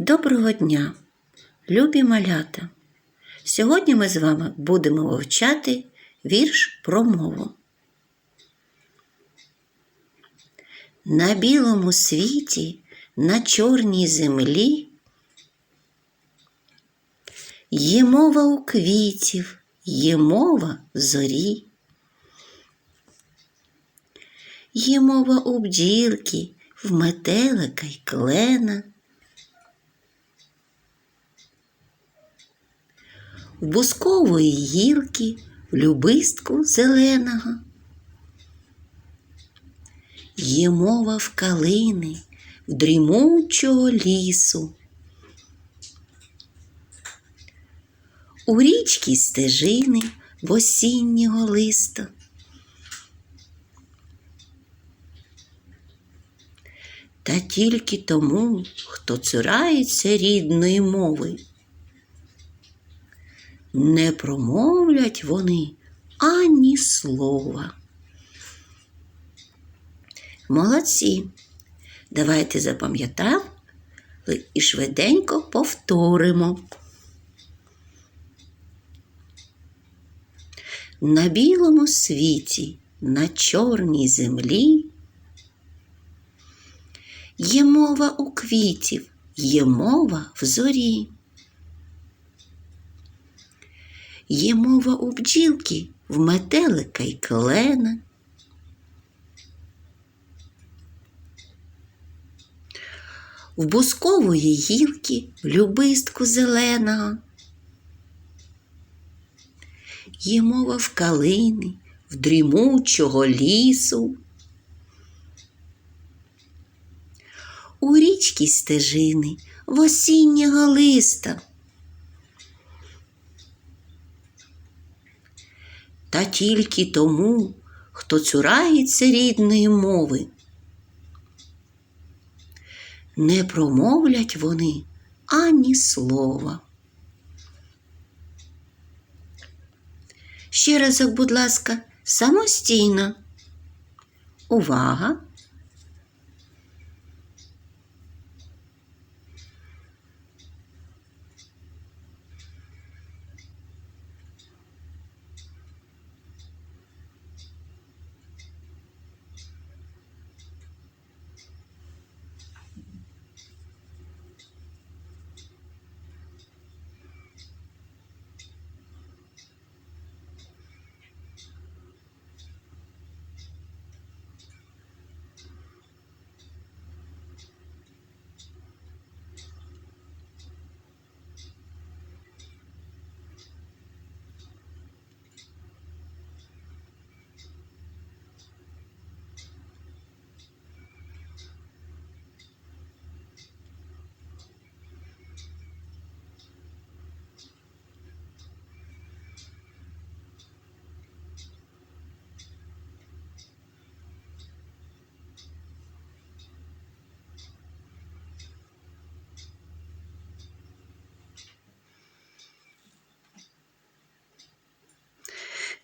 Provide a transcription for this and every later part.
Доброго дня, любі малята! Сьогодні ми з вами будемо вивчати вірш про мову. На білому світі, на чорній землі є мова у квітів, є мова в зорі. Є мова у бджілки, в метелика й клена. В бускової гілки, в любистку зеленого. Є мова в калини, в дрімучого лісу. У річки стежини в осіннього листа. Та тільки тому, хто цурається рідної мови, не промовлять вони ані слова. Молодці. Давайте запам'ятав і швиденько повторимо. На білому світі, на чорній землі є мова у квітів, є мова в зорі. Є мова у бджілки, в метелика й клена. В бускової гілки, любистку зеленого. Є мова в калини, в дрімучого лісу. У річки стежини, в осіннього листа. Та тільки тому, хто цурається рідної мови. Не промовлять вони ані слова. Ще разок, будь ласка, самостійно. Увага!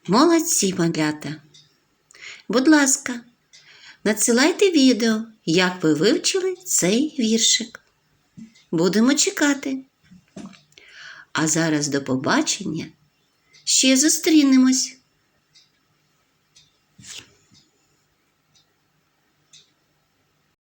Молодці, малята. Будь ласка, надсилайте відео, як ви вивчили цей віршик. Будемо чекати. А зараз до побачення. Ще зустрінемось.